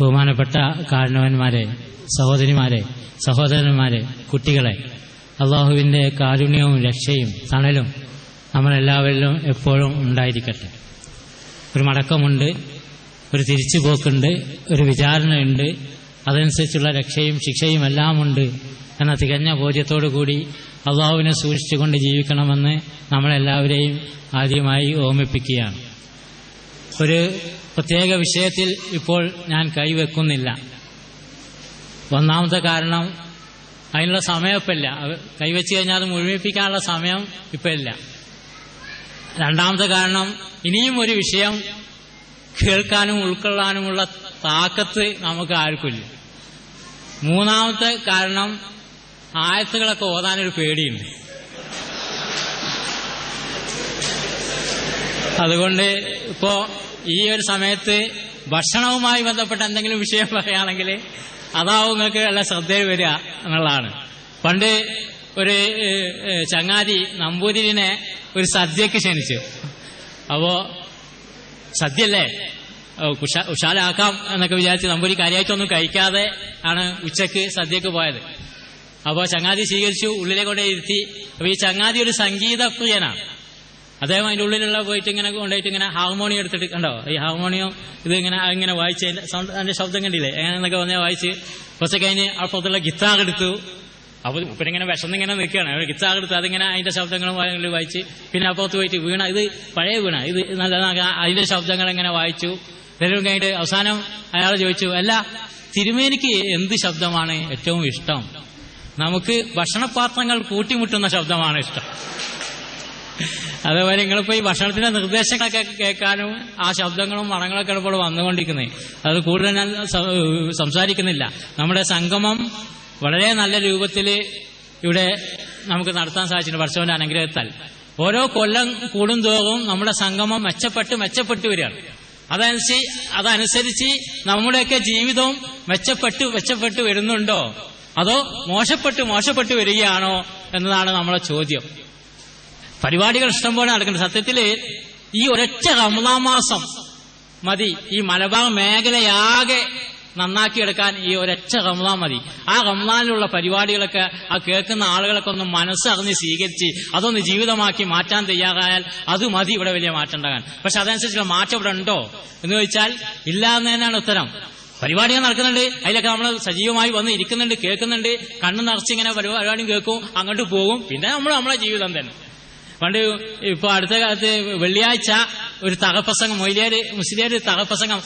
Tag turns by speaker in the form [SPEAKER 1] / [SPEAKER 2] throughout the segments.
[SPEAKER 1] ബഹുമാനപ്പെട്ട കാരണവന്മാരെ സഹോദരിമാരെ സഹോദരന്മാരെ കുട്ടികളെ അള്ളാഹുവിന്റെ കാരുണ്യവും രക്ഷയും തണലും നമ്മളെല്ലാവരിലും എപ്പോഴും ഉണ്ടായിരിക്കട്ടെ. ഒരു മടക്കമുണ്ട് ഒരു തിരിച്ചുപോക്കുണ്ട് ഒരു വിചാരണയുണ്ട് അതനുസരിച്ചുള്ള രക്ഷയും ശിക്ഷയും എല്ലാം ഉണ്ട് എന്ന തികഞ്ഞ ബോധ്യത്തോടു കൂടി അള്ളാഹുവിനെ സൂക്ഷിച്ചുകൊണ്ട് ജീവിക്കണമെന്ന് നമ്മളെല്ലാവരെയും ആദ്യമായി ഓർമ്മിപ്പിക്കുകയാണ്. ഒരു പ്രത്യേക വിഷയത്തിൽ ഇപ്പോൾ ഞാൻ കൈവെക്കുന്നില്ല. ഒന്നാമത്തെ കാരണം അതിനുള്ള സമയം ഇപ്പം ഇല്ല കൈവച്ച് കഴിഞ്ഞാൽ അത് മുഴുമിപ്പിക്കാനുള്ള സമയം ഇപ്പം ഇല്ല രണ്ടാമത്തെ കാരണം ഇനിയും ഒരു വിഷയം കേൾക്കാനും ഉൾക്കൊള്ളാനുമുള്ള താക്കത്ത് നമുക്ക് ആർക്കില്ല മൂന്നാമത്തെ കാരണം ആയത്തുകളൊക്കെ ഓതാനൊരു പേടിയുണ്ട്. അതുകൊണ്ട് ഇപ്പോ ഈ ഒരു സമയത്ത് ഭക്ഷണവുമായി ബന്ധപ്പെട്ട എന്തെങ്കിലും വിഷയം പറയുകയാണെങ്കിൽ അതാവും നിങ്ങൾക്ക് നല്ല ശ്രദ്ധയിൽ വരിക എന്നുള്ളതാണ്. പണ്ട് ഒരു ചങ്ങാതി നമ്പൂതിരിനെ ഒരു സദ്യക്ക് ക്ഷണിച്ചു. അപ്പോ സദ്യല്ലേ ഓ, ഉഷാലാക്കാം എന്നൊക്കെ വിചാരിച്ച് നമ്പൂരി കാര്യമായിട്ടൊന്നും കഴിക്കാതെ ആണ് ഉച്ചയ്ക്ക് സദ്യക്ക് പോയത്. അപ്പോൾ ചങ്ങാതി സ്വീകരിച്ചു ഉള്ളിലെ കൊണ്ടേ ഇരുത്തി. അപ്പൊ ഈ ചങ്ങാതി ഒരു സംഗീത പ്രിയനാണ് അദ്ദേഹം അതിന്റെ ഉള്ളിലുള്ള പോയിട്ട് ഇങ്ങനെ കൊണ്ടുപോയിട്ട് ഇങ്ങനെ ഹാർമോണിയം എടുത്തിട്ട് കണ്ടോ? ഈ ഹാർമോണിയം ഇത് ഇങ്ങനെ ഇങ്ങനെ വായിച്ച് അതിന്റെ സൗണ്ട് അതിന്റെ ശബ്ദം കണ്ടില്ലേ? എങ്ങനെന്നൊക്കെ പറഞ്ഞാൽ വായിച്ച്. കുറച്ച് കഴിഞ്ഞ് അപ്പുറത്തുള്ള ഗിത്താർ എടുത്തു. അപ്പൊ ഇങ്ങനെ വിഷന്നിങ്ങനെ നിൽക്കുകയാണ്. ഒരു ഗിത്താർ എടുത്ത് അതിങ്ങനെ അതിന്റെ ശബ്ദങ്ങളും വായിച്ച്. പിന്നെ അപ്പുറത്ത് പോയിട്ട് വീണ ഇത് പഴയ വീണ ഇത് നല്ല അതിന്റെ ശബ്ദങ്ങൾ ഇങ്ങനെ വായിച്ചു. എല്ലാവരും കഴിഞ്ഞിട്ട് അവസാനം അയാൾ ചോദിച്ചു അല്ല തിരുമേനിക്ക് എന്ത് ശബ്ദമാണ് ഏറ്റവും ഇഷ്ടം? നമുക്ക് ഭക്ഷണപാത്രങ്ങൾ കൂട്ടിമുട്ടുന്ന ശബ്ദമാണ് ഇഷ്ടം. അതേപോലെ നിങ്ങളിപ്പോ ഈ ഭക്ഷണത്തിന്റെ നിർദ്ദേശങ്ങളൊക്കെ കേൾക്കാനും ആ ശബ്ദങ്ങളും മണങ്ങളൊക്കെ ഇപ്പോൾ വന്നുകൊണ്ടിരിക്കുന്നത് അത് കൂടുതൽ ഞാൻ സംസാരിക്കുന്നില്ല. നമ്മുടെ സംഗമം വളരെ നല്ല രൂപത്തിൽ ഇവിടെ നമുക്ക് നടത്താൻ സാധിച്ചിട്ടുണ്ട് വർഷവന്റെ അനുഗ്രഹത്താൽ. ഓരോ കൊല്ലം കൂടും തോകും നമ്മുടെ സംഗമം മെച്ചപ്പെട്ട് മെച്ചപ്പെട്ടു വരികയാണ്. അതനുസരിച്ച് അതനുസരിച്ച് നമ്മുടെയൊക്കെ ജീവിതവും മെച്ചപ്പെട്ട് മെച്ചപ്പെട്ട് വരുന്നുണ്ടോ? അതോ മോശപ്പെട്ട് മോശപ്പെട്ട് വരികയാണോ എന്നതാണ് നമ്മളെ ചോദ്യം. പരിപാടികൾ ഇഷ്ടംപോലെ നടക്കുന്നത് സത്യത്തിൽ ഈ ഒരൊറ്റ റമദാ മാസം മതി. ഈ മലബാർ മേഖലയാകെ നന്നാക്കിയെടുക്കാൻ ഈ ഒരൊറ്റ റമദാൻ മതി. ആ റമദാനിലുള്ള പരിപാടികളൊക്കെ ആ കേൾക്കുന്ന ആളുകളൊക്കെ ഒന്ന് മനസ്സറിഞ്ഞ് സ്വീകരിച്ച് അതൊന്ന് ജീവിതമാക്കി മാറ്റാൻ തയ്യാറായാൽ അത് മതി ഇവിടെ വലിയ മാറ്റം ഉണ്ടാകാൻ. പക്ഷെ അതനുസരിച്ചുള്ള മാറ്റം ഇവിടെ ഉണ്ടോ എന്ന് ചോദിച്ചാൽ ഇല്ല എന്ന് തന്നെയാണ് ഉത്തരം. പരിപാടികൾ നടക്കുന്നുണ്ട്. അതിലൊക്കെ നമ്മൾ സജീവമായി വന്ന് ഇരിക്കുന്നുണ്ട് കേൾക്കുന്നുണ്ട്. കണ്ണു നിറച്ചിങ്ങനെ പരിപാടിയും കേൾക്കും അങ്ങോട്ട് പോകും. പിന്നെ നമ്മൾ നമ്മളെ ജീവിതം തന്നെ. പണ്ട് ഇപ്പൊ അടുത്ത കാലത്ത് വെള്ളിയാഴ്ച ഒരു തകപ്രസംഗം മൊയ്ലിയാര് മുസ്ലിയാര് തകപ്രസംഗം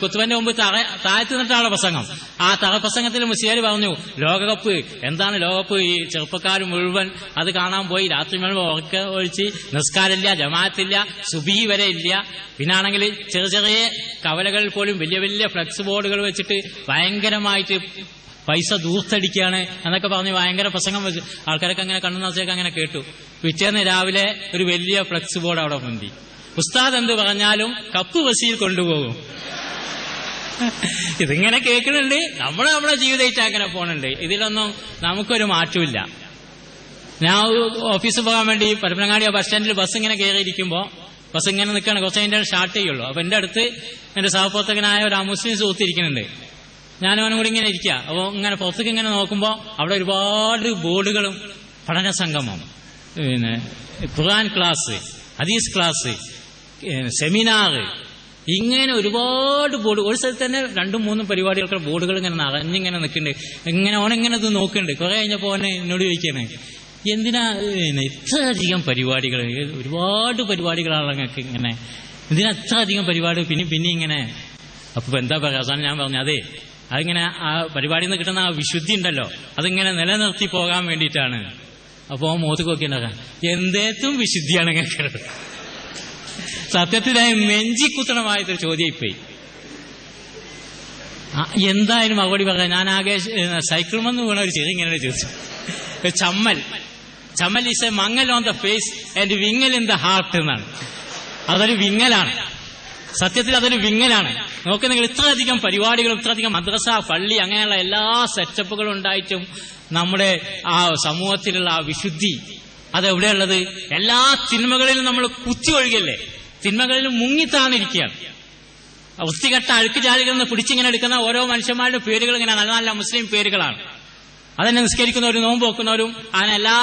[SPEAKER 1] കുത്തുവന്റെ മുമ്പ് താഴത്ത് നിന്നിട്ടാണ് പ്രസംഗം. ആ തകപ്രസംഗത്തിൽ മുസ്ലിയാര് പറഞ്ഞു ലോകകപ്പ് എന്താണ് ലോകകപ്പ്? ഈ ചെറുപ്പക്കാർ മുഴുവൻ അത് കാണാൻ പോയി. രാത്രി മുഴുവൻ ഉറക്ക ഒഴിച്ച് നിസ്കാരമില്ല ജമാഅത്തില്ല സുബി വരെ ഇല്ല. പിന്നാണെങ്കിൽ ചെറിയ ചെറിയ കവലകളിൽ പോലും വലിയ വലിയ ഫ്ലക്സ് ബോർഡുകൾ വെച്ചിട്ട് ഭയങ്കരമായിട്ട് പൈസ ദൂർത്തടിക്കുകയാണ് എന്നൊക്കെ പറഞ്ഞ് ഭയങ്കര പ്രസംഗം വെച്ച് ആൾക്കാരൊക്കെ അങ്ങനെ കണ്ണു നിറച്ചൊക്കെ അങ്ങനെ കേട്ടു. പിറ്റേന്ന് രാവിലെ ഒരു വലിയ ഫ്ലെക്സ് ബോർഡ് അവിടെ മുന്തി ഉസ്താദ് എന്ത് പറഞ്ഞാലും കപ്പ് വസിയിൽ കൊണ്ടുപോകും. ഇതിങ്ങനെ കേൾക്കുന്നുണ്ട് നമ്മൾ നമ്മുടെ ജീവിതമായിട്ട് അങ്ങനെ പോണുണ്ട്. ഇതിലൊന്നും നമുക്കൊരു മാറ്റമില്ല ഞാൻ ഓഫീസിൽ പോകാൻ വേണ്ടി പരപ്പനങ്ങാടി ബസ് സ്റ്റാൻഡിൽ ബസ് ഇങ്ങനെ കയറിയിരിക്കുമ്പോൾ ബസ് ഇങ്ങനെ നിൽക്കുകയാണ് കുറച്ച് അതിന്റെ സ്റ്റാർട്ട് ചെയ്യുള്ളൂ. അപ്പൊ എന്റെ അടുത്ത് എന്റെ സഹപ്രവർത്തകനായ ഒരു അമുസ്ലിം സുഹൃത്തിരിക്കുന്നുണ്ട് ഞാനും അവനും കൂടി ഇങ്ങനെ ഇരിക്കുക അപ്പോൾ ഇങ്ങനെ പുറത്തേക്ക് ഇങ്ങനെ നോക്കുമ്പോൾ അവിടെ ഒരുപാട് ബോർഡുകളും പഠന സംഗമം. പിന്നെ ഖുർആൻ ക്ലാസ് ഹദീസ് ക്ലാസ് സെമിനാർ ഇങ്ങനെ ഒരുപാട് ബോർഡ് ഒരു സ്ഥലത്ത് തന്നെ രണ്ടും മൂന്നും പരിപാടികൾക്ക് ബോർഡുകൾ ഇങ്ങനെ നിറഞ്ഞിങ്ങനെ നിൽക്കുന്നുണ്ട്. ഇങ്ങനെ ഓണിങ്ങനെ ഇത് നോക്കുന്നുണ്ട്. കുറെ കഴിഞ്ഞപ്പോൾ ഓനെ എന്നോട് ചോദിക്കണേ എന്തിനാ പിന്നെ ഇത്ര അധികം പരിപാടികൾ? ഒരുപാട് പരിപാടികളാണ് ഞങ്ങൾക്ക് ഇങ്ങനെ. എന്തിനാ അത്രയധികം പരിപാടി? പിന്നെ പിന്നെ ഇങ്ങനെ. അപ്പൊ എന്താ പറയാ? അവസാനം ഞാൻ പറഞ്ഞു അതെ അതിങ്ങനെ ആ പരിപാടിയിൽ നിന്ന് കിട്ടുന്ന ആ വിശുദ്ധി ഉണ്ടല്ലോ അതിങ്ങനെ നിലനിർത്തി പോകാൻ വേണ്ടിയിട്ടാണ്. അപ്പോ മോത്ത് നോക്കിണ്ടാകാൻ എന്തേത്തും വിശുദ്ധിയാണ് കേൾക്കുന്നത് സത്യത്തിനായി നെഞ്ചി കുത്തണമായിട്ടൊരു ചോദ്യം ഇപ്പോയി. എന്തായാലും മറുപടി പറയാം ഞാൻ ആകെ സൈക്കിൾമെന്ന് വീണ ഒരു ചെറിയ ഇങ്ങനെ ചോദിച്ചു ചമ്മൽ. ചമ്മൽ ഈസ് എ മങ്ങൽ ഓൺ ദ ഫേസ് ആൻഡ് വിങ്ങൽ ഇൻ ദ ഹാർട്ട് എന്നാണ്. അതൊരു വിങ്ങലാണ്. സത്യത്തിൽ അതൊരു വിങ്ങലാണ്. നോക്ക് നിങ്ങൾ ഇത്രയധികം പരിപാടികളും ഇത്രയധികം മദ്രസ പള്ളി അങ്ങനെയുള്ള എല്ലാ സെറ്റപ്പുകളും ഉണ്ടായിട്ടും നമ്മുടെ ആ സമൂഹത്തിലുള്ള ആ വിശുദ്ധി അതെവിടെയുള്ളത്? എല്ലാ തിന്മകളിലും നമ്മൾ കുത്തി ഒഴുകല്ലേ തിന്മകളിൽ മുങ്ങിത്താണിരിക്കുകയാണ്. വൃത്തികെട്ട അഴുക്ക് ജാലികളിൽ നിന്ന് പിടിച്ചിങ്ങനെ എടുക്കുന്ന ഓരോ മനുഷ്യന്മാരുടെ പേരുകൾ ഇങ്ങനെ നല്ല നല്ല മുസ്ലിം പേരുകളാണ്. അതന്നെ നിസ്കരിക്കുന്നവരും നോമ്പ് വെക്കുന്നവരും അങ്ങനെ എല്ലാ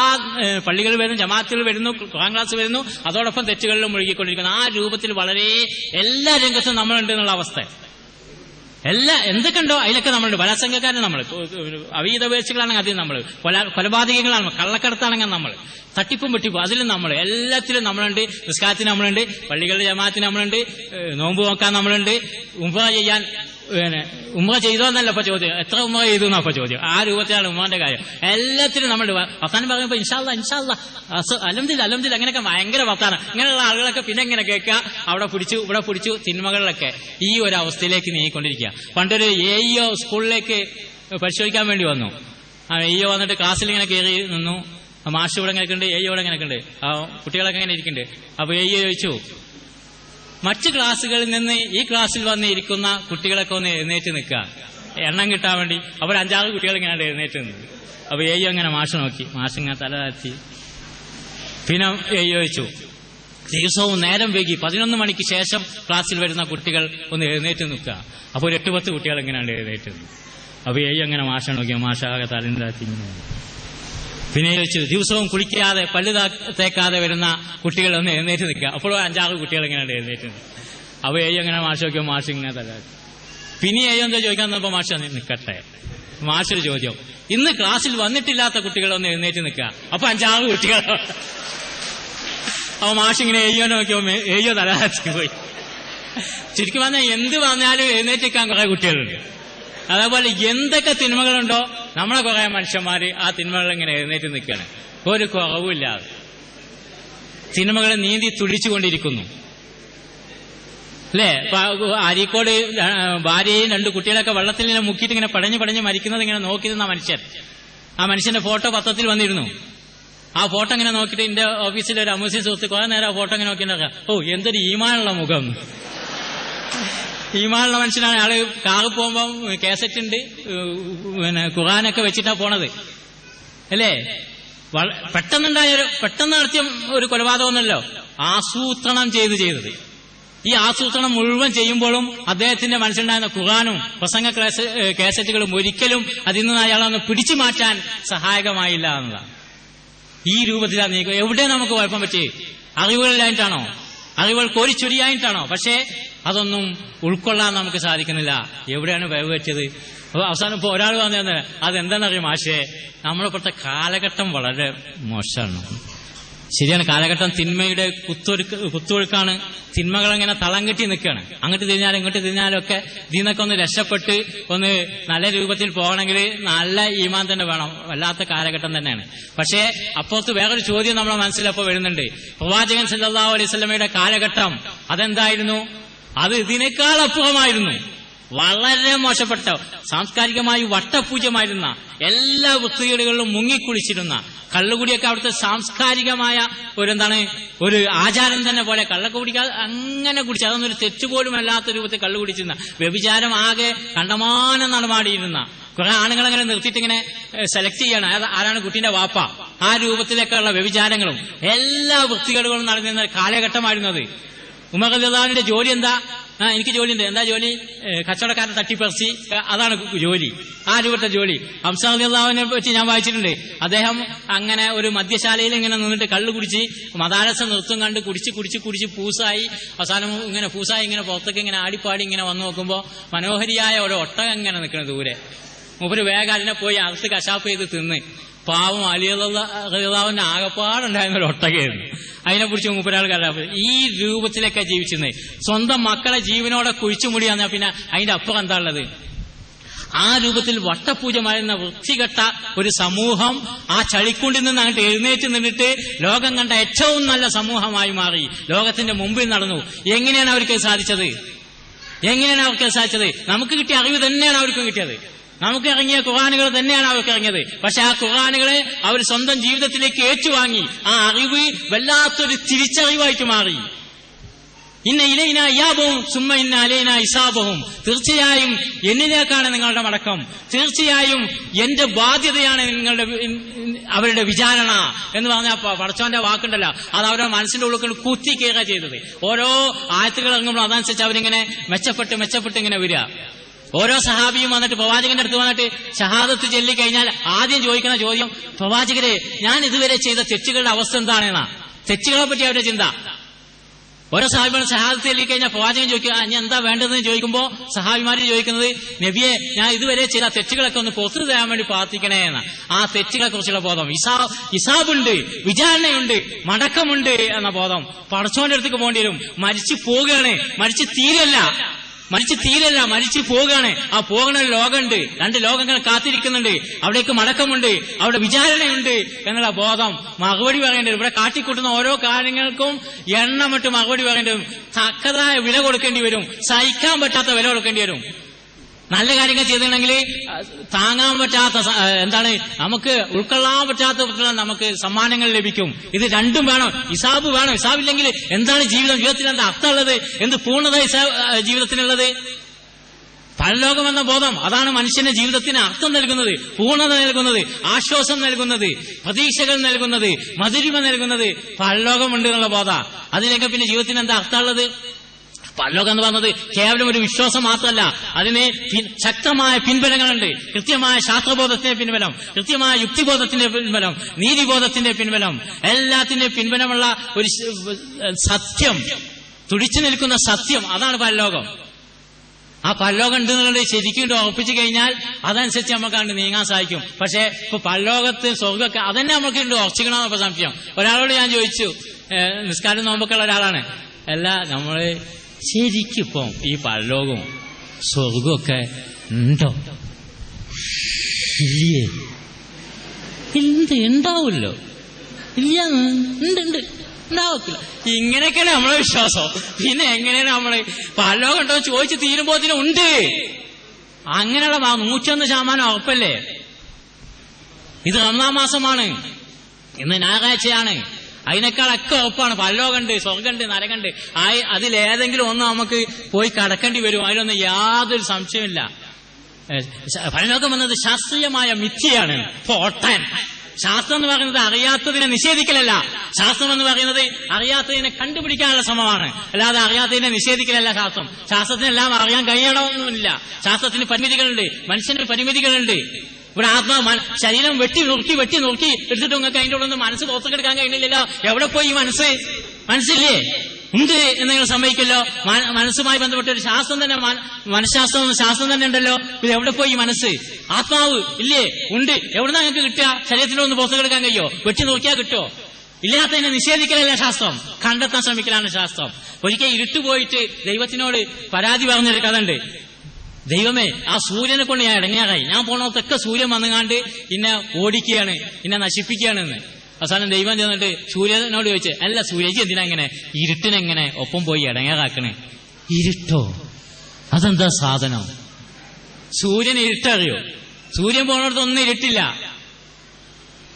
[SPEAKER 1] പള്ളികളിൽ വരുന്നു ജമാഅത്തുകൾ വരുന്നു ഖുർആൻ ക്ലാസ് വരുന്നു അതോടൊപ്പം തെറ്റുകളിലും മുഴുകിക്കൊണ്ടിരിക്കുന്നു. ആ രൂപത്തിൽ വളരെ എല്ലാ രംഗത്തും നമ്മളുണ്ട് എന്നുള്ള അവസ്ഥ. എല്ലാ എന്തൊക്കെ ഉണ്ടോ അതിലൊക്കെ നമ്മളുണ്ട്. ബലാത്സംഗക്കാരൻ നമ്മൾ അവീത വേഴ്ചകളാണെങ്കിൽ അതിൽ നമ്മൾ കൊല കൊലപാതകങ്ങളാണ് കള്ളക്കടത്താണെങ്കിൽ നമ്മൾ തട്ടിപ്പും വെട്ടിപ്പും അതിലും നമ്മൾ എല്ലാത്തിലും നമ്മളുണ്ട്. നിസ്കാരത്തിന് നമ്മളുണ്ട്. പള്ളികളുടെ ജമാഅത്തിന് നമ്മളുണ്ട്. നോമ്പ് നോക്കാൻ നമ്മളുണ്ട്. ഉമ്പ ചെയ്യാൻ ഉമ്മ ചെയ്തോ എന്നല്ല അപ്പൊ ചോദ്യം. എത്ര ഉമ്മ ചെയ്തു എന്നപ്പോ ചോദ്യം. ആ രൂപത്തിലാണ് ഉമ്മാന്റെ കാര്യം. എല്ലാത്തിനും നമ്മൾ അവസാനം പറയുമ്പോ ഇൻഷാല്ല ഇൻഷാല്ല അലംതിൽ അലംതിൽ അങ്ങനെയൊക്കെ ഭയങ്കര വർത്താനം ഇങ്ങനെയുള്ള ആളുകളൊക്കെ പിന്നെ ഇങ്ങനെ കേൾക്കുക അവിടെ പിടിച്ചു ഇവിടെ പിടിച്ചു സിനിമകളിലൊക്കെ ഈ ഒരു അവസ്ഥയിലേക്ക് നീങ്ങിക്കൊണ്ടിരിക്കുക പണ്ടൊരു എഇഒ സ്കൂളിലേക്ക് പരിശോധിക്കാൻ വേണ്ടി വന്നു. ആ എഇഒ വന്നിട്ട് ക്ലാസ്സിൽ ഇങ്ങനെ കയറി നിന്നു. മാഷ് ഇവിടെ ഇങ്ങനെ ഉണ്ട് എഇഒ ഇവിടെ ഇങ്ങനെ ഉണ്ട്. ആ കുട്ടികളൊക്കെ ഇങ്ങനെ ഇരിക്കുന്നുണ്ട്. അപ്പൊ എഇഒ ചോദിച്ചു മറ്റ് ക്ലാസ്സുകളിൽ നിന്ന് ഈ ക്ലാസ്സിൽ വന്നിരിക്കുന്ന കുട്ടികളൊക്കെ ഒന്ന് എഴുന്നേറ്റ് നിൽക്കുക. എണ്ണം കിട്ടാൻ വേണ്ടി. അപ്പോൾ അഞ്ചാറ് കുട്ടികൾ ഇങ്ങനെ എഴുന്നേറ്റ് നിന്നു. അപ്പൊ ഏയ്യോ അങ്ങനെ മാഷ് നോക്കി. മാഷ് ഇങ്ങനെ തല താഴ്ത്തി. പിന്നെ ഏയ്യോ ചോദിച്ചു. ദിവസവും നേരം വൈകി. പതിനൊന്ന് മണിക്ക് ശേഷം ക്ലാസ്സിൽ വരുന്ന കുട്ടികൾ ഒന്ന് എഴുന്നേറ്റ് നിൽക്കുക. അപ്പോൾ ഒരു എട്ട് പത്ത് കുട്ടികൾ ഇങ്ങനെയാണ് എഴുന്നേറ്റ് അപ്പൊ ഏയ്യോ അങ്ങനെ മാഷ നോക്കി. മാഷാകെ തലയും താഴ്ത്തി ഇങ്ങനെ. പിന്നെ ചോദിച്ചു ദിവസവും കുളിക്കാതെ പല്ല് തേക്കാതെ വരുന്ന കുട്ടികൾ ഒന്ന് എഴുന്നേറ്റ് നിൽക്കുക. അപ്പോഴും അഞ്ചാറ് കുട്ടികൾ ഇങ്ങനെ എഴുന്നേറ്റ് നിൽക്കുക അപ്പൊ ഏയ്യോ അങ്ങനെ മാഷ് നോക്കിയോ? മാഷ് ഇങ്ങനെ തല പിന്നെ ഏയ്യോ എന്താ ചോദിക്കാൻ തന്നപ്പോ മാഷ് നിൽക്കട്ടെ മാഷൊരു ചോദ്യം. ഇന്ന് ക്ലാസ്സിൽ വന്നിട്ടില്ലാത്ത കുട്ടികൾ ഒന്ന് എഴുന്നേറ്റ് നിൽക്കുക. അപ്പൊ അഞ്ചാറ് കുട്ടികൾ. അപ്പൊ മാഷ് ഇങ്ങനെ ഏയ്യോ നോക്കിയോ ഏയ്യോ തല താഴ്ത്തി പോയി. ചുരുക്കി പറഞ്ഞാൽ എന്ത് പറഞ്ഞാലും എഴുന്നേറ്റ് നിൽക്കാൻ കുറെ കുട്ടികളുണ്ട്. അതേപോലെ എന്തൊക്കെ തിന്മകളുണ്ടോ നമ്മളെ കുറെ മനുഷ്യന്മാര് ആ തിന്മകൾ ഇങ്ങനെ എഴുന്നേറ്റ് നിൽക്കുകയാണ്. ഒരു കുറവുമില്ലാതെ തിന്മകളെ നീന്തി തുടിച്ചുകൊണ്ടിരിക്കുന്നു. അല്ലേ? അരിക്കോട് ഭാര്യയും രണ്ട് കുട്ടികളൊക്കെ വെള്ളത്തിൽ ഇങ്ങനെ മുക്കിയിട്ട് ഇങ്ങനെ പടഞ്ഞു പടഞ്ഞ് മരിക്കുന്നത് ഇങ്ങനെ നോക്കി മനുഷ്യൻ. ആ മനുഷ്യന്റെ ഫോട്ടോ പത്രത്തിൽ വന്നിരുന്നു. ആ ഫോട്ടോ ഇങ്ങനെ നോക്കിയിട്ട് എന്റെ ഓഫീസിലെ ഒരു അമൂസ്യ സുഹൃത്ത് കുറെ നേരം ആ ഫോട്ടോ ഇങ്ങനെ നോക്കിയിട്ടുണ്ടാക്കാം ഓ എന്തൊരു ഈമാനുള്ള മുഖം. ഈമാനുള്ള മനുഷ്യനാണ്. ആൾ കാറ് പോകുമ്പോ കാസറ്റ് ഉണ്ട് പിന്നെ ഖുറാനൊക്കെ വെച്ചിട്ടാ പോണത്. അല്ലേ? പെട്ടെന്നുണ്ടായ പെട്ടെന്ന് നടത്തിയ ഒരു കൊലപാതകമൊന്നല്ലോ ആസൂത്രണം ചെയ്ത് ചെയ്തത്. ഈ ആസൂത്രണം മുഴുവൻ ചെയ്യുമ്പോഴും അദ്ദേഹത്തിന്റെ മനസ്സിലുണ്ടായിരുന്ന ഖുറാനും പ്രസംഗ കാസറ്റുകളും ഒരിക്കലും അതിൽ നിന്ന് അയാളൊന്ന് പിടിച്ചു മാറ്റാൻ സഹായകമായില്ല എന്നതാണ്. ഈ രൂപത്തിലാണ് നീക്കുക എവിടെ നമുക്ക് കുഴപ്പം പറ്റി അറിവുകളിലായിട്ടാണോ അറിവുകൾ കോരിച്ചൊരിയായിട്ടാണോ പക്ഷേ അതൊന്നും ഉൾക്കൊള്ളാൻ നമുക്ക് സാധിക്കുന്നില്ല. എവിടെയാണ് വയവ് വെച്ചത്? അപ്പൊ അവസാനം ഇപ്പൊ ഒരാൾ വന്നു അതെന്താണെന്നറിയാം മാഷേ? നമ്മളിപ്പോഴത്തെ കാലഘട്ടം വളരെ മോശമാണ്. ശരിയാണ്. കാലഘട്ടം തിന്മയുടെ കുത്തൊഴുക്ക് കുത്തൊഴുക്കാണ്. തിന്മകൾ ഇങ്ങനെ തളം കെട്ടി നിൽക്കുകയാണ്. അങ്ങോട്ട് തിരിഞ്ഞാലും ഇങ്ങോട്ട് തിരിഞ്ഞാലും ഒക്കെ ഇതിന്നൊക്കെ ഒന്ന് രക്ഷപ്പെട്ട് ഒന്ന് നല്ല രൂപത്തിൽ പോകണമെങ്കിൽ നല്ല ഈമാൻ തന്നെ വേണം. വല്ലാത്ത കാലഘട്ടം തന്നെയാണ്. പക്ഷേ അപ്പുറത്ത് വേറൊരു ചോദ്യം നമ്മുടെ മനസ്സിലപ്പോൾ വരുന്നുണ്ട്. പ്രവാചകൻ സല്ലാ അലൈഹി സ്വലമയുടെ കാലഘട്ടം അതെന്തായിരുന്നു? അത് ഇതിനേക്കാൾ അപ്പുറമായിരുന്നു. വളരെ മോശപ്പെട്ട സാംസ്കാരികമായി വട്ടപൂജ്യമായിരുന്ന എല്ലാ വൃത്തികേടുകളിലും മുങ്ങിക്കുളിച്ചിരുന്ന കള്ളുകുടിയൊക്കെ അവിടുത്തെ സാംസ്കാരികമായ ഒരു എന്താണ് ഒരു ആചാരം തന്നെ പോലെ കള്ളൊക്കെ കുടിക്കാതെ അങ്ങനെ കുടിച്ച് അതൊന്നും ഒരു തെറ്റുപോലും അല്ലാത്ത രൂപത്തിൽ കള്ളു കുടിച്ചിരുന്ന വ്യഭിചാരം ആകെ കണ്ടമാനം നടമാടിയിരുന്ന കുറെ ആണുങ്ങൾ അങ്ങനെ നിർത്തിയിട്ട് ഇങ്ങനെ സെലക്ട് ചെയ്യണം. അത് ആരാണ് കുട്ടീന്റെ വാപ്പ. ആ രൂപത്തിലേക്കുള്ള വ്യഭിചാരങ്ങളും എല്ലാ വൃത്തികേടുകളും നടന്നിരുന്ന കാലഘട്ടമായിരുന്നത്. ഉമർ അലിന്റെ ജോലി എന്താ? ആ എനിക്ക് ജോലിയുണ്ട്. എന്താ ജോലി? കച്ചവടക്കാരൻ തട്ടിപ്പറിച്ച്. അതാണ് ജോലി. ആ രൂപത്തെ ജോലി. ഹംസാദി വെച്ച് ഞാൻ വായിച്ചിട്ടുണ്ട്. അദ്ദേഹം അങ്ങനെ ഒരു മദ്യശാലയിൽ ഇങ്ങനെ നിന്നിട്ട് കള്ളു കുടിച്ച് മതാരസ നൃത്തം കണ്ട് കുടിച്ച് കുടിച്ച് കുടിച്ച് പൂസായി. അവസാനം ഇങ്ങനെ പൂസായി ഇങ്ങനെ പുറത്തേക്ക് ഇങ്ങനെ ആടിപ്പാടി ഇങ്ങനെ വന്നു നോക്കുമ്പോ മനോഹരിയായ ഒരു ഒട്ടകം ഇങ്ങനെ നിൽക്കുന്നത് ദൂരെ. മൂപ്പര് വേഗം അതിനെ പോയി അകത്ത് കശാപ്പ് ചെയ്ത് തിന്ന്. പാവം അലിയാവിന്റെ ആകപ്പാടുണ്ടായിരുന്ന ഒരു ഒട്ടകയായിരുന്നു. അതിനെ കുറിച്ച് മൂപ്പരാൾ കലാപ്പ് ഈ രൂപത്തിലൊക്കെ ജീവിച്ചിരുന്നത് സ്വന്തം മക്കളെ ജീവനോടെ കുഴിച്ചുമുടിയാന്നാ പിന്നെ അതിന്റെ അപ്പുറം എന്താ ഉള്ളത്? ആ രൂപത്തിൽ വട്ടപൂജമായിരുന്ന വൃത്തികെട്ട ഒരു സമൂഹം ആ ചളിക്കുണ്ടിൽ നിന്ന് അങ്ങോട്ട് എഴുന്നേറ്റ് നിന്നിട്ട് ലോകം കണ്ട ഏറ്റവും നല്ല സമൂഹമായി മാറി. ലോകത്തിന്റെ മുമ്പിൽ നടന്നു. എങ്ങനെയാണ് അവർക്ക് സാധിച്ചത്? എങ്ങനെയാണ് അവർക്ക് സാധിച്ചത്? നമുക്ക് കിട്ടിയ അറിവ് തന്നെയാണ് അവർക്കും കിട്ടിയത്. നമുക്ക് ഇറങ്ങിയ ഖുറാനുകൾ തന്നെയാണ് അവർക്ക് ഇറങ്ങിയത് പക്ഷെ ആ ഖുറാനുകളെ അവർ സ്വന്തം ജീവിതത്തിലേക്ക് ഏറ്റുവാങ്ങി. ആ അറിവ് വല്ലാത്തൊരു തിരിച്ചറിവായിട്ട് മാറി. ഇന്ന ഇലയിന അയ്യാബവും സുമ്മ ഇന്ന അലയിന ഇസാബവും തീർച്ചയായും എന്നിലേക്കാണ് നിങ്ങളുടെ മടക്കം. തീർച്ചയായും എന്റെ ബാധ്യതയാണ് നിങ്ങളുടെ അവരുടെ വിചാരണ എന്ന് പറഞ്ഞ പടച്ചോന്റെ വാക്കുണ്ടല്ലോ. അത് അവരുടെ മനസ്സിന്റെ ഉള്ളിൽ കുത്തി കയറുക ചെയ്തത്. ഓരോ ആയത്തുകൾ ഇറങ്ങുമ്പോൾ അതനുസരിച്ച് അവരിങ്ങനെ മെച്ചപ്പെട്ട് മെച്ചപ്പെട്ട് ഇങ്ങനെ വരിക. ഓരോ സഹാബിയും വന്നിട്ട് പ്രവാചകന്റെ അടുത്ത് വന്നിട്ട് ഷഹാദത്ത് ചൊല്ലി കഴിഞ്ഞാൽ ആദ്യം ചോദിക്കുന്ന ചോദ്യം പ്രവാചകരെ ഞാൻ ഇതുവരെ ചെയ്ത തെറ്റുകളുടെ അവസ്ഥ എന്താണെന്നാ? തെറ്റുകളെ പറ്റി അവരുടെ ചിന്ത. ഓരോ സഹാബിമാർ സഹാദത്ത് ചൊല്ലി കഴിഞ്ഞാൽ പ്രവാചകൻ ചോദിക്കുക "ആ, ഞാൻ എന്താ വേണ്ടതെന്ന് ചോദിക്കുമ്പോൾ സഹാബിമാർ ചോദിക്കുന്നത് നബിയെ ഞാൻ ഇതുവരെ ചെയ്ത തെറ്റുകളൊക്കെ ഒന്ന് പുറത്തു തരാൻ വേണ്ടി പ്രാർത്ഥിക്കണേ എന്ന ആ തെറ്റുകളെ കുറിച്ചുള്ള ബോധം. ഇസാ ഇസാബുണ്ട് വിചാരണയുണ്ട് മടക്കമുണ്ട് എന്ന ബോധം. പടച്ചോന്റെ അടുത്തേക്ക് പോകേണ്ടി വരും. മരിച്ചു പോവുകയാണ് മരിച്ചു തീരല്ല. മരിച്ചു തീരല്ല മരിച്ചു പോവുകയാണ് ആ പോകണ ലോകമുണ്ട്. രണ്ട് ലോകങ്ങൾ കാത്തിരിക്കുന്നുണ്ട്. അവിടേക്ക് മടക്കമുണ്ട്. അവിടെ വിചാരണയുണ്ട് എന്നുള്ള ബോധം മറുപടി പറയേണ്ടത് ഇവിടെ കാട്ടിക്കൂട്ടുന്ന ഓരോ കാര്യങ്ങൾക്കും എണ്ണമിട്ട് മറുപടി പറയേണ്ടി വരും തക്കതായ വില കൊടുക്കേണ്ടി വരും. സഹിക്കാൻ പറ്റാത്ത വില കൊടുക്കേണ്ടി വരും. നല്ല കാര്യങ്ങൾ ചെയ്തിട്ടുണ്ടെങ്കിൽ താങ്ങാൻ പറ്റാത്ത എന്താണ് നമുക്ക് ഉൾക്കൊള്ളാൻ പറ്റാത്ത നമുക്ക് സമ്മാനങ്ങൾ ലഭിക്കും. ഇത് രണ്ടും വേണം. ഇസാബ് വേണം. ഹിസാബില്ലെങ്കിൽ എന്താണ് ജീവിതം? ജീവിതത്തിൽ എന്താ അർത്ഥമുള്ളത് എന്ത് പൂർണത ജീവിതത്തിനുള്ളത്? പരലോകം എന്ന ബോധം അതാണ് മനുഷ്യന്റെ ജീവിതത്തിന് അർത്ഥം നൽകുന്നത് പൂർണത നൽകുന്നത് ആശ്വാസം നൽകുന്നത് പ്രതീക്ഷകൾ നൽകുന്നത് മധുരിമ നൽകുന്നത്. പരലോകമുണ്ട് എന്നുള്ള ബോധ. അതിലേക്ക് പിന്നെ ജീവിതത്തിന് എന്താ അർത്ഥമുള്ളത് പരലോകം എന്ന് പറഞ്ഞത് കേവലം ഒരു വിശ്വാസം മാത്രമല്ല. അതിന് ശക്തമായ പിൻബലങ്ങളുണ്ട്. കൃത്യമായ ശാസ്ത്രബോധത്തിന്റെ പിൻബലം കൃത്യമായ യുക്തിബോധത്തിന്റെ പിൻബലം നീതിബോധത്തിന്റെ പിൻബലം. എല്ലാത്തിന്റെ പിൻബലമുള്ള ഒരു സത്യം തുടിച്ചു നിൽക്കുന്ന സത്യം അതാണ് പരലോകം. ആ പരലോകം ഉണ്ട് എന്നുള്ളത് ശരിക്കും ഉറപ്പിച്ചു കഴിഞ്ഞാൽ അതനുസരിച്ച് നമുക്ക് കണ്ട് നീങ്ങാൻ സാധിക്കും. പക്ഷേ ഇപ്പൊ പരലോകത്ത് സ്വർഗമൊക്കെ അതന്നെ നമുക്ക് ഉണ്ട് ഉറച്ചിക്കണമെന്ന് ഇപ്പൊ സംശയം. ഒരാളോട് ഞാൻ ചോദിച്ചു നിസ്കാരം നോമ്പൊക്കെ ഉള്ള ഒരാളാണ്. അല്ല നമ്മൾ ശരിക്കിപ്പം ഈ പരലോകവും സ്വർഗമൊക്കെ ഉണ്ടോ ഇല്ലേ എന്ത് ഉണ്ടാവുമല്ലോ ഇല്ല ഉണ്ട് ഉണ്ട് ഉണ്ടാവത്തില്ല ഇങ്ങനെയൊക്കെയാണ് നമ്മളെ വിശ്വാസം. പിന്നെ എങ്ങനെയാണ് നമ്മൾ പരലോകം ഉണ്ടോ ചോദിച്ച് തീരുമ്പോത്തിന് ഉണ്ട്. അങ്ങനെയുള്ള നൂറ്റൊന്ന് ശതമാനം ഉറപ്പല്ലേ ഇത് ഒന്നാം മാസമാണ്. ഇന്ന് ഞായറാഴ്ചയാണ്. അതിനേക്കാളൊക്കെ ഉറപ്പാണ് പല്ലോകണ്ട് സ്വർഗണ്ട് നരകണ്ട് ആയി അതിലേതെങ്കിലും ഒന്ന് നമുക്ക് പോയി കടക്കേണ്ടി വരും. അതിലൊന്നും യാതൊരു സംശയമില്ല പരലോകം എന്നത് ശാസ്ത്രീയമായ മിഥ്യയാണ്. ഫോട്ടൻ ശാസ്ത്രം എന്ന് പറയുന്നത് അറിയാത്തതിനെ നിഷേധിക്കലല്ല. ശാസ്ത്രം എന്ന് പറയുന്നത് അറിയാത്തതിനെ കണ്ടുപിടിക്കാനുള്ള ശ്രമമാണ്. അല്ലാതെ അറിയാത്തതിനെ നിഷേധിക്കലല്ല ശാസ്ത്രം. ശാസ്ത്രത്തിനെല്ലാം അറിയാൻ കഴിയണമെന്നില്ല. ശാസ്ത്രത്തിന് പരിമിതികളുണ്ട്. മനുഷ്യന് പരിമിതികളുണ്ട്. ഇവിടെ ആത്മാ ശരീരം വെട്ടി നോക്കി വെട്ടി നോക്കി എടുത്തിട്ട് നിങ്ങൾക്ക് അതിന്റെ ഉള്ളിൽ നിന്ന് മനസ്സ് പുറത്തേക്കെടുക്കാൻ കഴിയുന്നില്ലല്ലോ. എവിടെ പോയി മനസ്സ്? മനസ്സില്ലേ? ഉണ്ട് എന്ന് നിങ്ങൾ സമ്മതിക്കല്ലോ. മനസ്സുമായി ബന്ധപ്പെട്ട ഒരു ശാസ്ത്രം തന്നെ മനഃശാസ്ത്രം ശാസ്ത്രം തന്നെ ഉണ്ടല്ലോ. ഇത് എവിടെ പോയി മനസ്സ്? ആത്മാവ് ഇല്ലേ? ഉണ്ട്. എവിടെ നിങ്ങൾക്ക് കിട്ടുക? ശരീരത്തിലൊന്ന് പുറത്തേക്കെടുക്കാൻ കഴിയോ? വെട്ടി നോക്കിയാൽ കിട്ടോ ഇല്ലാത്തതിനെ നിഷേധിക്കലല്ല ശാസ്ത്രം? കണ്ടെത്താൻ ശ്രമിക്കലാണ് ശാസ്ത്രം. ഒരിക്കൽ ഇരുട്ടുപോയിട്ട് ദൈവത്തിനോട് പരാതി പറഞ്ഞൊരു കഥ ഉണ്ട്. ദൈവമേ ആ സൂര്യനെ കൊണ്ട് ഞാൻ ഇടങ്ങാറായി. ഞാൻ പോണത്തൊക്കെ സൂര്യൻ വന്നുകാണ്ട് ഇന്നെ ഓടിക്കുകയാണ് ഇന്നെ നശിപ്പിക്കുകയാണെന്ന്. അവസാനം ദൈവം ചെന്നിട്ട് സൂര്യനോട് ചോദിച്ചു അല്ല സൂര്യജി എന്തിനാ ഇങ്ങനെ ഇരുട്ടിനെങ്ങനെ ഒപ്പം പോയി ഇടങ്ങാറാക്കണേ? ഇരുട്ടോ? അതെന്താ സാധനം? സൂര്യൻ ഇരുട്ടറിയോ? സൂര്യൻ പോണടത്തൊന്നും ഇരുട്ടില്ല.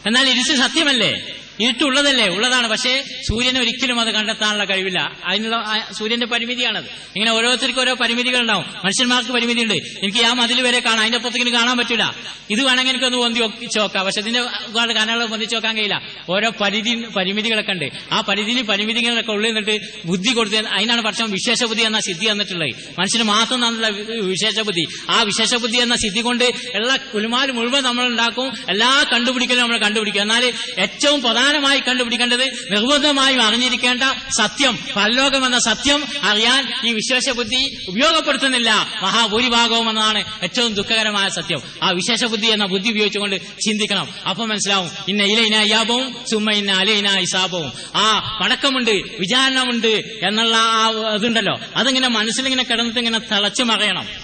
[SPEAKER 1] എന്നാൽ ഇരുട്ട് സത്യമല്ലേ? ഇരുട്ടുള്ളതല്ലേ ഉള്ളതാണ്. പക്ഷേ സൂര്യനെ ഒരിക്കലും അത് കണ്ടെത്താനുള്ള കഴിവില്ല. അതിനുള്ള സൂര്യന്റെ പരിമിതിയാണത്. ഇങ്ങനെ ഓരോരുത്തർക്കും ഓരോ പരിമിതികൾ ഉണ്ടാവും മനുഷ്യന്മാർക്ക് പരിമിതിയുണ്ട്. എനിക്ക് ആ മതിൽ വരെ കാണാം. അതിന്റെ അപ്പുറത്തേക്ക് കാണാൻ പറ്റില്ല. ഇത് വേണമെങ്കിൽ എനിക്കൊന്ന് ഒന്ന് വെച്ച് നോക്കാം. പക്ഷെ ഇതിന്റെ ഒരുപാട് ഒന്നിച്ച് പൊന്തിച്ച് നോക്കാൻ കഴിയില്ല. ഓരോ പരിധി പരിമിതികളൊക്കെ ഉണ്ട്. ആ പരിധിയിൽ പരിമിതികളൊക്കെ ഉള്ളിൽ നിന്നിട്ട് ബുദ്ധി കൊടുത്ത് അതിനാണ് പക്ഷം വിശേഷ ബുദ്ധി എന്ന സിദ്ധി തന്നിട്ടുള്ളത് മനുഷ്യന് മാത്രം തന്നുള്ള വിശേഷ ബുദ്ധി ആ വിശേഷ ബുദ്ധി എന്ന സിദ്ധി കൊണ്ട് എല്ലാ കുലുമാൽ മുഴുവൻ നമ്മൾ ഉണ്ടാക്കും. എല്ലാ കണ്ടുപിടിക്കലും നമ്മൾ കണ്ടുപിടിക്കും. എന്നാൽ ഏറ്റവും പ്രധാനമായി കണ്ടുപിടിക്കേണ്ടത് നിർബന്ധമായും അറിഞ്ഞിരിക്കേണ്ട സത്യം. പരലോകം എന്ന സത്യം അറിയാൻ ഈ വിശേഷ ബുദ്ധി ഉപയോഗപ്പെടുത്തുന്നില്ല. മഹാഭൂരിഭാഗവും എന്നതാണ് ഏറ്റവും ദുഃഖകരമായ സത്യം. ആ വിശേഷ ബുദ്ധി എന്ന ബുദ്ധി ഉപയോഗിച്ചുകൊണ്ട് ചിന്തിക്കണം. അപ്പൊ മനസ്സിലാവും. ഇന്ന ഇലയിന അയ്യാപവും സുമ്മ ഇന്ന അലയിന ഇസാപവും ആ പടക്കമുണ്ട് വിചാരണമുണ്ട് എന്നുള്ള ആ ഇതുണ്ടല്ലോ. അതിങ്ങനെ മനസ്സിലിങ്ങനെ കിടന്നിട്ട് ഇങ്ങനെ തിളച്ചു മറയണം.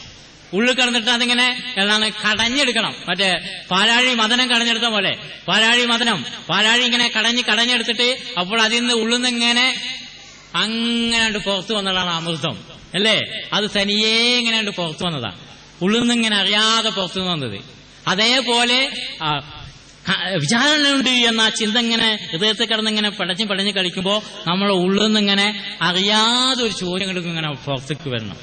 [SPEAKER 1] ഉള്ളിൽ കിടന്നിട്ട് അതിങ്ങനെ എന്താണ് കടഞ്ഞെടുക്കണം. മറ്റേ പാലാഴി മദനം കടഞ്ഞെടുത്ത പോലെ. പാലാഴി മദനം. പാലാഴി ഇങ്ങനെ കടഞ്ഞ് കടഞ്ഞെടുത്തിട്ട് അപ്പോൾ അതിൽ നിന്ന് ഉള്ളിൽ നിന്ന് ഇങ്ങനെ അങ്ങനെ പുറത്തു വന്നതാണ് അമൃതം. അല്ലേ? അത് തനിയേ ഇങ്ങനെ പുറത്തു വന്നതാ. ഉള്ളിൽ നിന്ന് ഇങ്ങനെ അറിയാതെ പുറത്തു വന്നത്. അതേപോലെ വിചാരണയുണ്ട് എന്ന ചിന്ത ഇങ്ങനെ ഹൃദയത്തിൽ കിടന്നിങ്ങനെ പടഞ്ഞ് പടഞ്ഞ് കളിക്കുമ്പോൾ നമ്മൾ ഉള്ളിൽ നിന്ന് ഇങ്ങനെ അറിയാതെ ഒരു ചോദ്യങ്ങൾക്ക് ഇങ്ങനെ പുറത്തേക്ക് വരണം.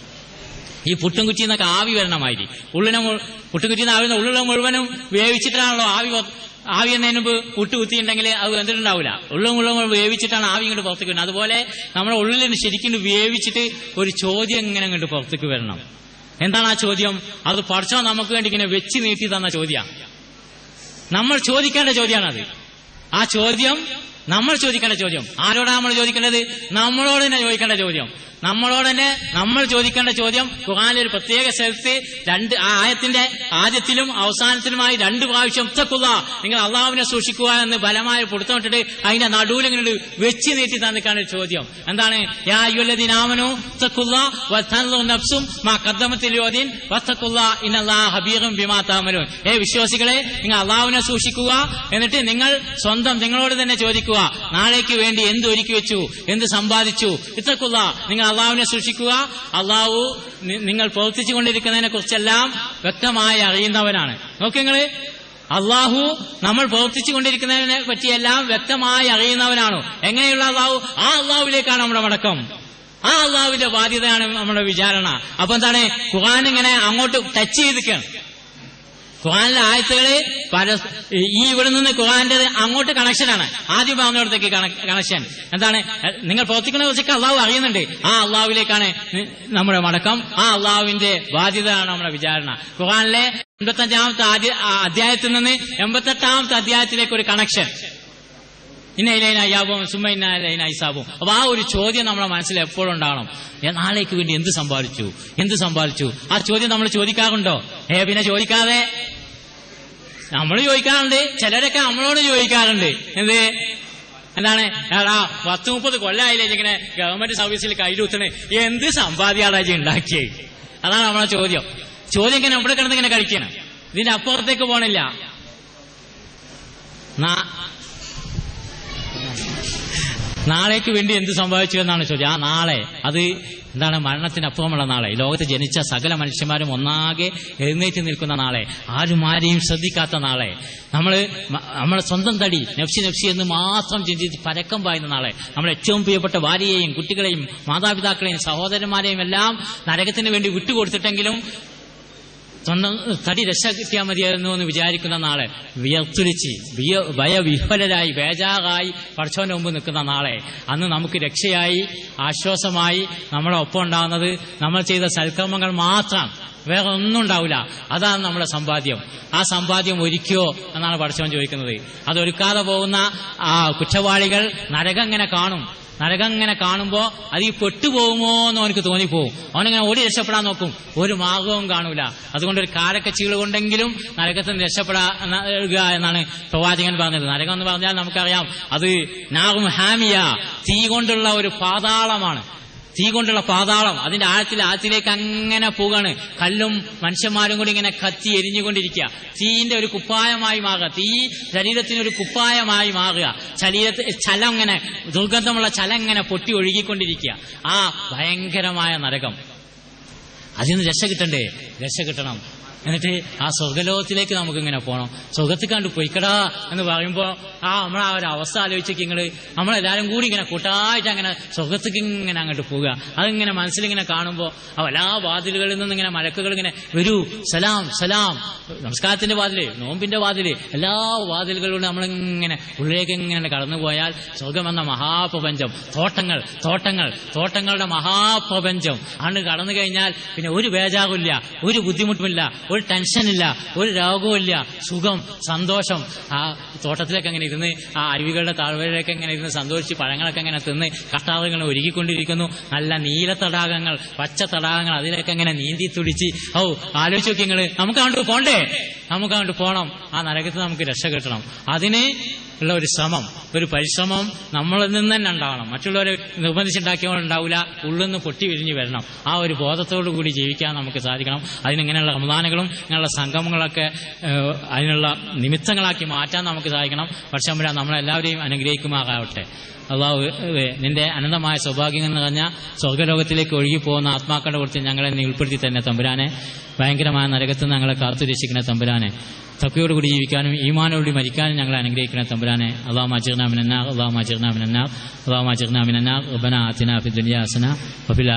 [SPEAKER 1] ഈ പുട്ടും നിന്നൊക്കെ ആവി വരണമാതിരി. ഉള്ളിനെ മുഴു- പുട്ടും കുറ്റിന്ന് ആവി ഉള്ളിലെ മുഴുവനും വേവിച്ചിട്ടാണല്ലോ ആവി ആവി എന്നതിന് മുമ്പ് പുട്ട് കുത്തിയിട്ടുണ്ടെങ്കിൽ അത് വെന്തിട്ടുണ്ടാവില്ല ഉള്ളും മുഴുവൻ വേവിച്ചിട്ടാണ് ആവി ഇങ്ങോട്ട് പുറത്തേക്ക് വരുന്നത്. അതുപോലെ നമ്മുടെ ഉള്ളിൽ ശരിക്കും വേവിച്ചിട്ട് ഒരു ചോദ്യം ഇങ്ങനെ ഇങ്ങോട്ട് പുറത്തേക്ക് വരണം. എന്താണ് ആ ചോദ്യം? അത് പഠിച്ചോ നമുക്ക് വേണ്ടി ഇങ്ങനെ വെച്ച് നീട്ടി തന്ന ചോദ്യമാണ് നമ്മൾ ചോദിക്കേണ്ട ചോദ്യമാണത് ആ ചോദ്യം നമ്മൾ ചോദിക്കേണ്ട ചോദ്യം. ആരോടാണ് നമ്മൾ ചോദിക്കേണ്ടത്? നമ്മളോട് തന്നെ ചോദിക്കേണ്ട ചോദ്യം. നമ്മളോട് തന്നെ നമ്മൾ ചോദിക്കേണ്ട ചോദ്യം ഖുഹാനിൽ ഒരു പ്രത്യേക സ്ഥലത്ത് രണ്ട് ആ ആയത്തിന്റെ ആദ്യത്തിലും അവസാനത്തിലുമായി രണ്ട് പ്രാവശ്യം തക്കുക നിങ്ങൾ അള്ളാഹുവിനെ സൂക്ഷിക്കുക എന്ന് ബലമായ പൊടുത്തമിട്ടിട്ട് അതിന്റെ നടുവിലിങ്ങനെ വെച്ച് നീട്ടി തന്നിക്കാണ് ചോദ്യം. എന്താണ്? യാ അയ്യുല്ലദീനാമനു തഖുല്ലാ വതൻളു നഫ്സും ഏ വിശ്വാസികളെ നിങ്ങൾ അള്ളാഹുവിനെ സൂക്ഷിക്കുക എന്നിട്ട് നിങ്ങൾ സ്വന്തം നിങ്ങളോട് തന്നെ ചോദിക്കുക. നാളേക്ക് വേണ്ടി എന്ത് ഒരുക്കി വെച്ചു? എന്ത് സമ്പാദിച്ചു? ഇത്തക്കുള്ള നിങ്ങൾ അള്ളാഹുവിനെ സൂക്ഷിക്കുക. അള്ളാഹു നിങ്ങൾ പ്രവർത്തിച്ചു കൊണ്ടിരിക്കുന്നതിനെ കുറിച്ചെല്ലാം വ്യക്തമായി അറിയുന്നവനാണ്. നോക്കി നിങ്ങൾ അള്ളാഹു നമ്മൾ പ്രവർത്തിച്ചു കൊണ്ടിരിക്കുന്നതിനെ പറ്റിയെല്ലാം വ്യക്തമായി അറിയുന്നവനാണ്. എങ്ങനെയുള്ള അള്ളാഹു? ആ അള്ളാഹുവിലേക്കാണ് നമ്മുടെ മടക്കം. ആ അള്ളാഹുവിന്റെ ബാധ്യതയാണ് നമ്മുടെ വിചാരണ. അപ്പൊ എന്താണ്? ഖുർആൻ ഇങ്ങനെ അങ്ങോട്ട് ടച്ച് ചെയ്തിരിക്കുകയാണ്. ഖുർആനിലെ ആയത്തുകളെ പല ഈ ഇവിടെ നിന്ന് ഖുർആന്റെ അങ്ങോട്ട് കണക്ഷനാണ് ആദ്യം പറഞ്ഞിടത്തേക്ക് കണക്ഷൻ എന്താണ്? നിങ്ങൾ പ്രവർത്തിക്കുന്ന കുറിച്ചൊക്കെ അള്ളാഹു അറിയുന്നുണ്ട്. ആ അള്ളാഹുവിലേക്കാണ് നമ്മുടെ മടക്കം. ആ അള്ളാഹുവിന്റെ ബാധ്യതയാണ് നമ്മുടെ വിചാരണ. ഖുർആനിലെ എൺപത്തഞ്ചാമത്തെ അധ്യായത്തിൽ നിന്ന് എൺപത്തെട്ടാമത്തെ അധ്യായത്തിലേക്ക് ഒരു കണക്ഷൻ ഇന്ന ഇലൈന അയ്യാബും സുമ്മ ഇന്ന ഐസാബും അപ്പൊ ആ ഒരു ചോദ്യം നമ്മുടെ മനസ്സിൽ എപ്പോഴും ഉണ്ടാവണം. ഞാൻ നാളേക്ക് വേണ്ടി എന്ത് സമ്പാദിച്ചു? എന്ത് സമ്പാദിച്ചു? ആ ചോദ്യം നമ്മൾ ചോദിക്കാറുണ്ടോ? ഏ പിന്നെ ചോദിക്കാതെ? നമ്മൾ ചോദിക്കാറുണ്ട്. ചിലരൊക്കെ നമ്മളോട് ചോദിക്കാറുണ്ട്. എന്ത്? എന്താണ്? ആ പത്ത് മുപ്പത് കൊല്ലായില്ലേ ഇങ്ങനെ ഗവൺമെന്റ് സർവീസിൽ കയ്യിലൂത്തണേ എന്ത് സമ്പാദ്യാടാജി ഉണ്ടാക്കിയേ? അതാണ് നമ്മളെ ചോദ്യം. ചോദ്യം ഇങ്ങനെ ഇവിടെ കിടന്ന് ഇങ്ങനെ കഴിക്കണം. ഇതിന്റെ അപ്പുറത്തേക്ക് പോണില്ല. നാളേക്ക് വേണ്ടി എന്ത് സംഭവിച്ചു എന്നാണ് ചോദ്യം. ആ നാളെ അത് എന്താണ് മരണത്തിനപ്പുറമുള്ള നാളെ. ലോകത്ത് ജനിച്ച സകല മനുഷ്യന്മാരും ഒന്നാകെ എഴുന്നേറ്റ് നിൽക്കുന്ന നാളെ. ആരും ആരെയും ശ്രദ്ധിക്കാത്ത നാളെ. നമ്മൾ നമ്മളെ സ്വന്തം തടി നെഫ്സി നെഫ്സി എന്ന് മാത്രം ചിന്തിച്ച് പരക്കം പായുന്ന നാളെ. നമ്മുടെ ഏറ്റവും പ്രിയപ്പെട്ട ഭാര്യയെയും കുട്ടികളെയും മാതാപിതാക്കളെയും സഹോദരന്മാരെയും എല്ലാം നരകത്തിന് വേണ്ടി വിട്ടുകൊടുത്തിട്ടെങ്കിലും സ്വന്തം തടി രക്ഷ കിട്ടിയാൽ മതിയായിരുന്നു എന്ന് വിചാരിക്കുന്ന നാളെ വിയർത്തുലിച്ച് വിയ ഭയവിഹ്വലരായി ബേജാറായി പഠിച്ചവന്റെ മുമ്പ് നിൽക്കുന്ന നാളെ അന്ന് നമുക്ക് രക്ഷയായി ആശ്വാസമായി നമ്മളെ ഒപ്പം ഉണ്ടാകുന്നത് നമ്മൾ ചെയ്ത സൽക്കർമ്മങ്ങൾ മാത്രം. വേറെ ഒന്നും ഉണ്ടാവില്ല. അതാണ് നമ്മുടെ സമ്പാദ്യം. ആ സമ്പാദ്യം ഒരുക്കിയോ എന്നാണ് പഠിച്ചവൻ ചോദിക്കുന്നത്. അത് അതൊരുക്കാതെ പോകുന്ന ആ കുറ്റവാളികൾ നരകം ഇങ്ങനെ കാണും. നരകം ഇങ്ങനെ കാണുമ്പോ അത് ഈ പെട്ടുപോകുമോ എന്ന് അവനക്ക് തോന്നിപ്പോവും. അവനിങ്ങനെ ഓടി രക്ഷപ്പെടാൻ നോക്കും. ഒരു മാർഗവും കാണൂല. അതുകൊണ്ട് ഒരു കാലക്കച്ചികൾ കൊണ്ടെങ്കിലും നരകത്തിൽ നിന്ന് രക്ഷപ്പെടാ എന്നാണ് പ്രവാചകൻ പറഞ്ഞത്. നരകം എന്ന് പറഞ്ഞാൽ നമുക്കറിയാം അത് നാഗും ഹാമിയ തീ കൊണ്ടുള്ള ഒരു പാതാളമാണ്. തീ കൊണ്ടുള്ള പാതാളം അതിന്റെ ആഴത്തിൽ ആഴത്തിലേക്ക് അങ്ങനെ പോകാണ്. കല്ലും മനുഷ്യന്മാരും കൂടി ഇങ്ങനെ കത്തി എരിഞ്ഞുകൊണ്ടിരിക്കുക. തീയിന്റെ ഒരു കുപ്പായമായി മാറുക. തീ ശരീരത്തിന് ഒരു കുപ്പായമായി മാറുക. ശരീരത്തിൽ ചലം ഇങ്ങനെ ദുർഗന്ധമുള്ള ചലം ഇങ്ങനെ പൊട്ടി ഒഴുകിക്കൊണ്ടിരിക്കുക. ആ ഭയങ്കരമായ നരകം. അതിൽ നിന്ന് രക്ഷ കിട്ടണ്ടേ? രക്ഷ കിട്ടണം. എന്നിട്ട് ആ സ്വർഗലോകത്തിലേക്ക് നമുക്ക് ഇങ്ങനെ പോകണം സ്വർഗത്തിൽ കണ്ട് പൊയ്ക്കടാ എന്ന് പറയുമ്പോൾ ആ നമ്മൾ ആ ഒരു അവസ്ഥ ആലോചിച്ചേക്ക് നിങ്ങൾ നമ്മളെല്ലാരും കൂടി ഇങ്ങനെ കൂട്ടായിട്ട് അങ്ങനെ സ്വർഗത്തേക്ക് ഇങ്ങനെ അങ്ങോട്ട് പോവുക. അതിങ്ങനെ മനസ്സിലിങ്ങനെ കാണുമ്പോൾ ആ എല്ലാ വാതിലുകളിൽ നിന്ന് ഇങ്ങനെ മലക്കുകൾ ഇങ്ങനെ വരൂ സലാം സലാം. നമസ്കാരത്തിന്റെ വാതിൽ നോമ്പിന്റെ വാതിൽ. എല്ലാ വാതിലുകളിലൂടെ നമ്മളിങ്ങനെ ഉള്ളിലേക്ക് ഇങ്ങനെ കടന്നു പോയാൽ സ്വർഗം എന്ന മഹാപ്രപഞ്ചം. തോട്ടങ്ങൾ തോട്ടങ്ങൾ തോട്ടങ്ങളുടെ മഹാപ്രപഞ്ചം. ആണ് കടന്നു കഴിഞ്ഞാൽ പിന്നെ ഒരു ബേജാറില്ല ഒരു ബുദ്ധിമുട്ടുമില്ല ഒരു ടെൻഷനില്ല ഒരു രോഗവുമില്ല സുഖം സന്തോഷം. ആ തോട്ടത്തിലൊക്കെ അങ്ങനെ ഇരുന്ന് ആ അരുവികളുടെ താഴ്വരയിലൊക്കെ ഇങ്ങനെ ഇരുന്ന് സന്തോഷിച്ച് പഴങ്ങളൊക്കെ ഇങ്ങനെ തിന്ന് കട്ടാറുകൾ ഒരുക്കിക്കൊണ്ടിരിക്കുന്നു. നല്ല നീല തടാകങ്ങൾ പച്ച തടാകങ്ങൾ അതിലൊക്കെ ഇങ്ങനെ നീന്തി തുടിച്ച്. ഓ ആലോചിച്ച് നോക്കി നിങ്ങൾ നമുക്ക് അങ്ങോട്ട് പോണ്ടേ? നമുക്ക് അങ്ങോട്ട് പോണം. ആ നരകത്തിൽ നമുക്ക് രക്ഷ കിട്ടണം. അതിന് ഉള്ള ഒരു ശ്രമം ഒരു പരിശ്രമം നമ്മളിൽ നിന്ന് തന്നെ ഉണ്ടാവണം. മറ്റുള്ളവരെ നിർബന്ധിച്ചുണ്ടാക്കിയവർ ഉണ്ടാവില്ല ഉള്ളിൽ നിന്ന് പൊട്ടി വിരിഞ്ഞ് വരണം. ആ ഒരു ബോധത്തോടു കൂടി ജീവിക്കാൻ നമുക്ക് സാധിക്കണം. അതിനിങ്ങനെയുള്ള റമദാനുകളും ഇങ്ങനെയുള്ള സംഗമങ്ങളൊക്കെ അതിനുള്ള നിമിത്തങ്ങളാക്കി മാറ്റാൻ നമുക്ക് സാധിക്കണം. പക്ഷേ നമ്മളെല്ലാവരെയും അനുഗ്രഹിക്കുമാറാവട്ടെ. അള്ളാഹു നിന്റെ അനന്തമായ സൗഭാഗ്യം എന്ന് പറഞ്ഞാൽ സ്വർഗലോകത്തിലേക്ക് ഒഴുകിപ്പോകുന്ന ആത്മാക്കളുടെ കുറിച്ച് ഞങ്ങളെ നീ ഉൾപ്പെടുത്തി തന്നെ തമ്പുരാനെ. ഭയങ്കരമായ നരകത്ത് ഞങ്ങളെ കാത്തുരക്ഷിക്കുന്ന തമ്പുരാനെ. തക്കയോടുകൂടി ജീവിക്കാനും ഈമാനോടുകൂടി മരിക്കാനും ഞങ്ങളെ അനുഗ്രഹിക്കുന്ന തമ്പുരാനെ. അള്ളാഹു മാജിർനാ മിനന്നാർ അള്ളാഹു മാജിർനാ മിനന്നാർ അള്ളാഹു മാജിർനാ മിനന്നാർ. ആത്തിന ഫി ഫിദ്ദുനിയ ഹസന വഫിൽ